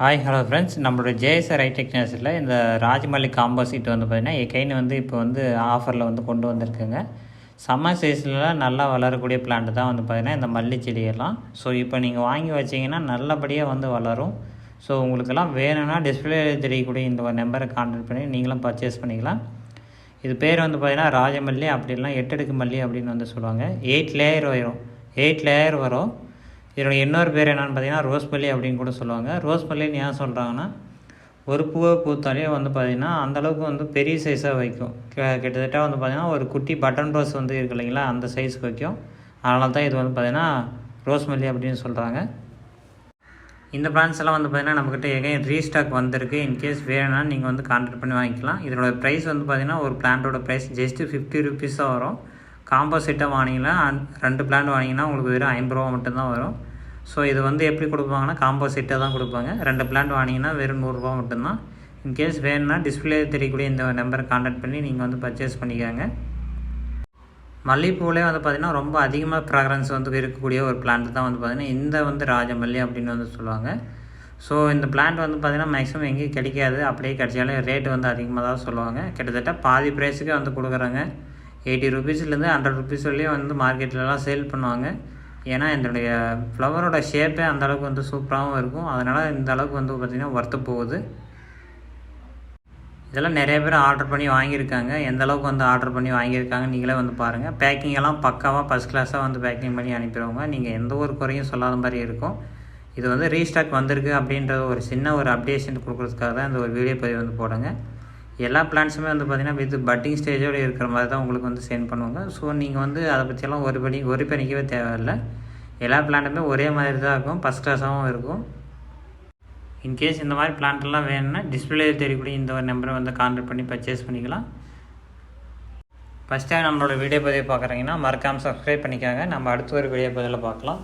Hi hello friends நம்மளோட JSR ஐ டெக்னாலஜியில் இந்த ராஜமல்லி காம்போசிட் வந்து பார்த்திங்கன்னா எக்கைன்னு வந்து இப்போ வந்து ஆஃபரில் வந்து கொண்டு வந்திருக்குங்க. சம்மர் சீசனில் நல்லா வளரக்கூடிய பிளான்ட் தான் வந்து பார்த்திங்கன்னா இந்த மல்லி செடியெல்லாம் ஸோ இப்போ நீங்கள் வாங்கி வச்சிங்கன்னா நல்லபடியாக வந்து வளரும். ஸோ உங்களுக்கெல்லாம் வேணும்னா டிஸ்பிளே தெரியக்கூடிய இந்த ஒரு நம்பரை கான்டாக்ட் பண்ணி நீங்களும் பர்ச்சேஸ் பண்ணிக்கலாம். இது பேர் வந்து பார்த்திங்கன்னா ராஜமல்லி அப்படிலாம் எட்டடுக்கு மல்லி அப்படின்னு வந்து சொல்லுவாங்க. எயிட் லேயர் வரும். எயிட் லேயர் வரும். இதனுடைய இன்னொரு பேர் என்னென்னு பார்த்தீங்கன்னா ரோஸ் மல்லி அப்படின்னு கூட சொல்லுவாங்க. ரோஸ் மல்லின்னு ஏன் சொல்கிறாங்கன்னா ஒரு பூவை பூத்தாலே வந்து பார்த்திங்கன்னா அந்தளவுக்கு வந்து பெரிய சைஸாக வைக்கும். கிட்டத்தட்ட வந்து பார்த்திங்கன்னா ஒரு குட்டி பட்டன் ரோஸ் வந்து இருக்கு இல்லைங்களா அந்த சைஸ்க்கு வைக்கும். அதனால தான் இது வந்து பார்த்திங்கன்னா ரோஸ் மல்லி அப்படின்னு சொல்கிறாங்க இந்த பிராண்ட்ஸ் எல்லாம் வந்து பார்த்தீங்கன்னா நம்மக்கிட்ட எகைன் ரீஸ்டாக் வந்திருக்கு. இன்கேஸ் வேணும்னா நீங்கள் வந்து கான்டாக்ட் பண்ணி வாங்கிக்கலாம். இதனோட ப்ரைஸ் வந்து பார்த்தீங்கன்னா ஒரு பிளான்ட்டோட ப்ரைஸ் ஜஸ்ட்டு ஃபிஃப்டி ருபீஸ் தான் வரும். காம்போசிட்டாக வாங்கினீங்கன்னா ரெண்டு பிளான்ட் வாங்கினீங்கன்னா உங்களுக்கு வெறும் ஐம்பது ரூபா மட்டும்தான் வரும். ஸோ இது வந்து எப்படி கொடுப்பாங்கன்னா காம்போ தான் கொடுப்பாங்க. ரெண்டு பிளான்ட் வாங்கினீங்கன்னா வெறும் நூறுரூவா மட்டும்தான். இன்கேஸ் வேணும்னா டிஸ்பிளே தெரியக்கூடிய இந்த நம்பரை காண்டாக்ட் பண்ணி நீங்கள் வந்து பர்ச்சேஸ் பண்ணிக்கோங்க. மல்லிகைப்பூவிலே வந்து பார்த்திங்கன்னா ரொம்ப அதிகமாக ப்ராக்ரன்ஸ் வந்து இருக்கக்கூடிய ஒரு பிளான்ட் தான் வந்து பார்த்திங்கன்னா இந்த வந்து ராஜமல்லி அப்படின்னு வந்து சொல்லுவாங்க. ஸோ இந்த பிளான்ட் வந்து பார்த்திங்கன்னா மேக்ஸிமம் எங்கேயும் கிடைக்காது. அப்படியே கிடைச்சாலும் ரேட்டு வந்து அதிகமாக தான் சொல்லுவாங்க. கிட்டத்தட்ட பாதி ப்ரைஸுக்கே வந்து கொடுக்குறாங்க. எயிட்டி ருபீஸ்லேருந்து ஹண்ட்ரட் ருபீஸ் வரையும் வந்து மார்க்கெட்லலாம் சேல் பண்ணுவாங்க. ஏன்னா இதனுடைய ஃப்ளவரோட ஷேப்பே அந்தளவுக்கு வந்து சூப்பராகவும் இருக்கும். அதனால் இந்த அளவுக்கு வந்து பார்த்திங்கன்னா ஒர்த்து போகுது. இதெல்லாம் நிறைய பேர் ஆர்டர் பண்ணி வாங்கியிருக்காங்க. எந்த அளவுக்கு வந்து ஆர்டர் பண்ணி வாங்கியிருக்காங்க நீங்களே வந்து பாருங்கள் பேக்கிங் எல்லாம் பக்காவாக ஃபஸ்ட் கிளாஸாக வந்து பேக்கிங் பண்ணி அனுப்பிடுவாங்க. நீங்கள் எந்த ஒரு குறையும் சொல்லாத மாதிரி இருக்கும். இது வந்து ரீஸ்டாக் வந்திருக்கு அப்படின்ற ஒரு சின்ன ஒரு அப்டேஷன் கொடுக்குறதுக்காக தான் இந்த ஒரு வீடியோ பதிவு வந்து போடுங்க எல்லா பிளான்ஸுமே வந்து பார்த்திங்கன்னா வித் பட்டிங் ஸ்டேஜோடு இருக்கிற மாதிரி தான் உங்களுக்கு வந்து சென்ட் பண்ணுவாங்க. ஸோ நீங்கள் வந்து அதை பற்றியெல்லாம் ஒரு படி ஒரு பணிக்கவே தேவையில்லை. எல்லா பிளான்ட்டுமே ஒரே மாதிரி தான் இருக்கும். ஃபஸ்ட் கிளாஸாகவும் இருக்கும். இன்கேஸ் இந்த மாதிரி பிளான்ட்லாம் வேணும்னா டிஸ்பிளே தெரியக்கூடிய இந்த ஒரு நம்பரை வந்து கான்டாக்ட் பண்ணி பர்ச்சேஸ் பண்ணிக்கலாம். ஃபஸ்ட் டைம் நம்மளோட வீடியோ பதிவு பார்க்குறீங்கன்னா மறக்காமல் சப்ஸ்கிரைப் பண்ணிக்காங்க. நம்ம அடுத்த ஒரு வீடியோ பதிவில் பார்க்கலாம்.